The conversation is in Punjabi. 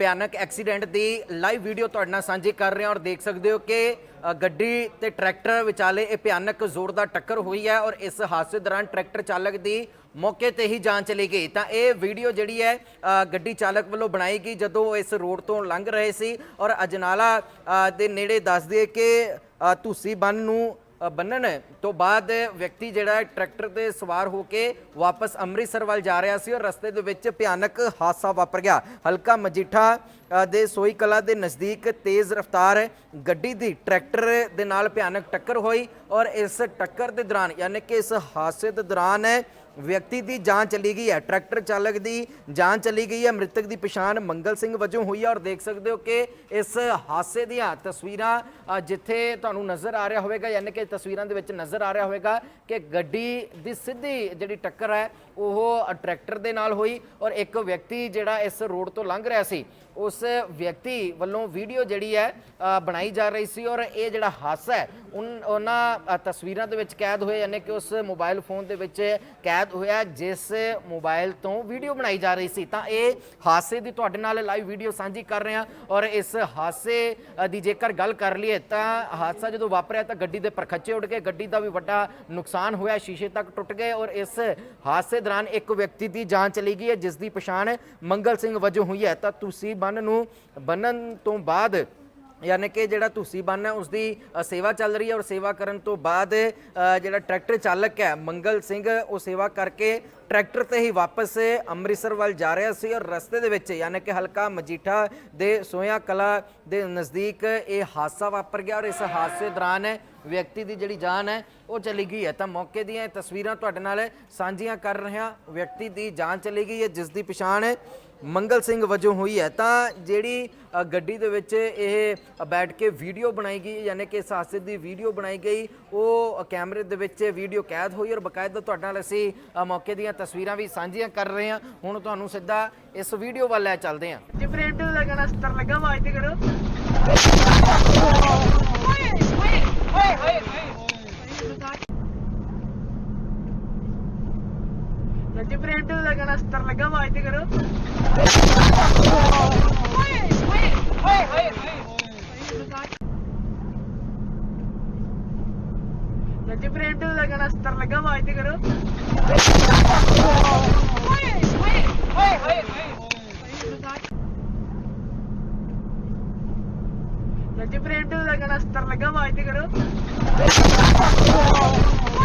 ਭਿਆਨਕ ਐਕਸੀਡੈਂਟ ਦੀ ਲਾਈਵ ਵੀਡੀਓ ਤੁਹਾਡੇ ਨਾਲ ਸਾਂਝੀ ਕਰ ਰਹੇ ਹਾਂ ਔਰ ਦੇਖ ਸਕਦੇ ਹੋ ਕਿ ਗੱਡੀ ਤੇ ਟਰੈਕਟਰ ਵਿਚਾਲੇ ਇਹ ਭਿਆਨਕ ਜ਼ੋਰਦਾਰ ਟੱਕਰ ਹੋਈ ਹੈ ਔਰ ਇਸ ਹਾਦਸੇ ਦੌਰਾਨ ਟਰੈਕਟਰ ਚਾਲਕ ਦੀ ਮੌਕੇ ਤੇ ਹੀ ਜਾਨ ਚਲੀ ਗਈ। ਤਾਂ ਇਹ ਵੀਡੀਓ ਜਿਹੜੀ ਹੈ ਗੱਡੀ ਚਾਲਕ ਵੱਲੋਂ ਬਣਾਈ ਗਈ ਜਦੋਂ ਉਹ ਇਸ ਰੋਡ ਤੋਂ ਲੰਘ ਰਹੇ ਸੀ ਔਰ ਅਜਨਾਲਾ ਦੇ ਨੇੜੇ ਦੱਸਦੇ ਕਿ ਅ, ਧੂਸੀ ਬੰਨ ਨੂੰ ਬੰਨਣ। ਤੋਂ ਬਾਅਦ ਵਿਅਕਤੀ ਜਿਹੜਾ ਟਰੈਕਟਰ ਤੇ ਸਵਾਰ ਹੋ ਕੇ ਵਾਪਸ ਅੰਮ੍ਰਿਤਸਰ ਵੱਲ ਜਾ ਰਿਹਾ ਸੀ ਔਰ ਰਸਤੇ ਦੇ ਵਿੱਚ ਭਿਆਨਕ ਹਾਦਸਾ ਵਾਪਰ ਗਿਆ। ਹਲਕਾ ਮਜੀਠਾ ਦੇ ਸੋਈ ਕਲਾ ਦੇ ਨਜ਼ਦੀਕ ਤੇਜ਼ ਰਫ਼ਤਾਰ ਗੱਡੀ ਦੀ ਟਰੈਕਟਰ ਦੇ ਨਾਲ ਭਿਆਨਕ ਟੱਕਰ ਹੋਈ ਔਰ ਇਸ ਟੱਕਰ ਦੇ ਦੌਰਾਨ, ਯਾਨੀ ਕਿ ਇਸ ਹਾਦਸੇ ਦੇ ਦੌਰਾਨ ਵਿਅਕਤੀ ਦੀ ਜਾਂਚ ਚਲੀ ਗਈ ਹੈ, ਟਰੈਕਟਰ ਚਾਲਕ ਦੀ ਜਾਂਚ ਚਲੀ ਗਈ ਹੈ, ਮ੍ਰਿਤਕ ਦੀ ਪਛਾਣ ਮੰਗਲ ਸਿੰਘ ਵਜੋਂ ਹੋਈ ਹੈ ਔਰ ਦੇਖ ਸਕਦੇ ਹੋ ਕਿ ਇਸ ਹਾਦਸੇ ਦੀਆਂ ਤਸਵੀਰਾਂ ਜਿੱਥੇ ਤੁਹਾਨੂੰ ਨਜ਼ਰ ਆ ਰਿਹਾ ਹੋਵੇਗਾ, ਯਾਨੀ ਕਿ ਤਸਵੀਰਾਂ ਦੇ ਵਿੱਚ ਨਜ਼ਰ ਆ ਰਿਹਾ ਹੋਵੇਗਾ ਕਿ ਗੱਡੀ ਦੀ ਸਿੱਧੀ ਜਿਹੜੀ ਟੱਕਰ ਹੈ, ਉਹ ਟਰੈਕਟਰ ਦੇ ਨਾਲ ਹੋਈ ਔਰ ਇੱਕ ਵਿਅਕਤੀ ਜਿਹੜਾ ਇਸ ਰੋਡ ਤੋਂ ਲੰਘ ਰਿਹਾ ਸੀ, ਉਸ ਵਿਅਕਤੀ ਵੱਲੋਂ ਵੀਡੀਓ ਜਿਹੜੀ ਹੈ ਬਣਾਈ ਜਾ ਰਹੀ ਸੀ ਔਰ ਇਹ ਜਿਹੜਾ ਹਾਦਸਾ ਹੈ, ਉਨ- ਉਹਨਾਂ ਤਸਵੀਰਾਂ ਦੇ ਵਿੱਚ ਕੈਦ ਹੋਏ, ਯਾਨੀ ਕਿ ਉਸ ਮੋਬਾਈਲ ਫੋਨ ਦੇ ਵਿੱਚ ਕੈਦ ਹੋਇਆ ਜਿਸ ਮੋਬਾਈਲ ਤੋਂ ਵੀਡੀਓ ਬਣਾਈ ਜਾ ਰਹੀ ਸੀ। ਤਾਂ ਇਹ ਹਾਦਸੇ ਦੀ ਤੁਹਾਡੇ ਨਾਲ ਲਾਈਵ ਵੀਡੀਓ ਸਾਂਝੀ ਕਰ ਰਹੇ ਹਾਂ ਔਰ ਇਸ ਹਾਦਸੇ ਦੀ ਜੇਕਰ ਗੱਲ ਕਰ ਲਈਏ ਤਾਂ ਹਾਦਸਾ ਜਦੋਂ ਵਾਪਰਿਆ ਤਾਂ ਗੱਡੀ ਦੇ ਪਰਖੱਚੇ ਉੱਡ ਗਏ। ਗੱਡੀ ਦਾ ਵੀ ਵੱਡਾ ਨੁਕਸਾਨ ਹੋਇਆ, ਸ਼ੀਸ਼ੇ ਤੱਕ ਟੁੱਟ ਗਏ ਔਰ ਇਸ ਹਾਦਸੇ ਦੌਰਾਨ ਇੱਕ ਵਿਅਕਤੀ ਦੀ ਜਾਨ ਚਲੀ ਗਈ ਹੈ, ਜਿਸ ਦੀ ਪਛਾਣ ਮੰਗਲ ਸਿੰਘ ਵਜੋਂ ਹੋਈ ਹੈ। ਤਾਂ ਤੁਸੀਂ ਬੰਨ ਨੂੰ, ਬੰਨਣ ਤੋਂ ਬਾਅਦ ਯਾਨੀ ਕਿ ਜਿਹੜਾ ਧੂਸੀ ਬੰਨ ਹੈ ਉਸ ਦੀ ਸੇਵਾ ਚੱਲ ਰਹੀ ਹੈ ਔਰ ਸੇਵਾ ਕਰਨ ਤੋਂ ਬਾਅਦ ਜਿਹੜਾ ਟਰੈਕਟਰ ਚਾਲਕ ਹੈ, ਮੰਗਲ ਸਿੰਘ, ਉਹ ਸੇਵਾ ਕਰਕੇ ਟਰੈਕਟਰ ਤੇ ਹੀ ਵਾਪਸ ਅੰਮ੍ਰਿਤਸਰ ਵੱਲ ਜਾ ਰਿਹਾ ਸੀ ਔਰ ਰਸਤੇ ਦੇ ਵਿੱਚ ਯਾਨੀ ਕਿ ਹਲਕਾ ਮਜੀਠਾ ਦੇ ਸੋਇਆ ਕਲਾ ਦੇ ਨਜ਼ਦੀਕ ਇਹ ਹਾਦਸਾ ਵਾਪਰ ਗਿਆ ਔਰ ਇਸ ਹਾਦਸੇ ਦੌਰਾਨ ਵਿਅਕਤੀ ਦੀ ਜਿਹੜੀ ਜਾਨ ਹੈ, ਉਹ ਚਲੀ ਗਈ ਹੈ। ਤਾਂ ਮੌਕੇ ਦੀਆਂ ਇਹ ਤਸਵੀਰਾਂ ਤੁਹਾਡੇ ਨਾਲ ਸਾਂਝੀਆਂ ਕਰ ਰਿਹਾ ਵਿਅਕਤੀ ਦੀ ਜਾਨ ਚਲੀ ਗਈ ਹੈ, ਜਿਸ ਦੀ ਪਛਾਣ ਮੰਗਲ ਸਿੰਘ ਵਜੋਂ ਹੋਈ ਹੈ। ਤਾਂ ਜਿਹੜੀ ਗੱਡੀ ਦੇ ਵਿੱਚ ਇਹ ਬੈਠ ਕੇ ਵੀਡੀਓ ਬਣਾਈ ਗਈ, ਯਾਨੀ ਕਿ ਇਸ ਹਾਦਸੇ ਦੀ ਵੀਡੀਓ ਬਣਾਈ ਗਈ। ਉਹ ਕੈਮਰੇ ਦੇ ਵਿੱਚ ਵੀਡੀਓ ਕੈਦ ਹੋਈ ਔਰ ਬਕਾਇਦਾ ਤੁਹਾਡੇ ਨਾਲ ਅਸੀਂ ਮੌਕੇ ਦੀਆਂ ਤਸਵੀਰਾਂ ਵੀ ਸਾਂਝੀਆਂ ਕਰ ਰਹੇ ਹਾਂ। ਹੁਣ ਤੁਹਾਨੂੰ ਸਿੱਧਾ ਇਸ ਵੀਡੀਓ ਵੱਲ ਲੈ ਚੱਲਦੇ ਹਾਂ। ਜੇ ਪ੍ਰਿੰਟ ਲੱਗਣਾ ਸਤਰ ਲੱਗਾ, ਆਵਾਜ਼ ਤੇ ਕਰੋ। ਓਏ ਓਏ ਓਏ ਓਏ ਜੱਜ ਪ੍ਰਿੰਟ ਲੱਗਣਾ ਸਤਰ ਲੱਗਾ, ਆਵਾਜ਼ ਤੇ ਕਰੋ। ਓਏ ਓਏ ਓਏ ਓਏ ਜੱਜ ਪ੍ਰਿੰਟ ਲੱਗਣਾ ਸਤਰ ਲੱਗਾ, ਆਵਾਜ਼ ਤੇ ਕਰੋ।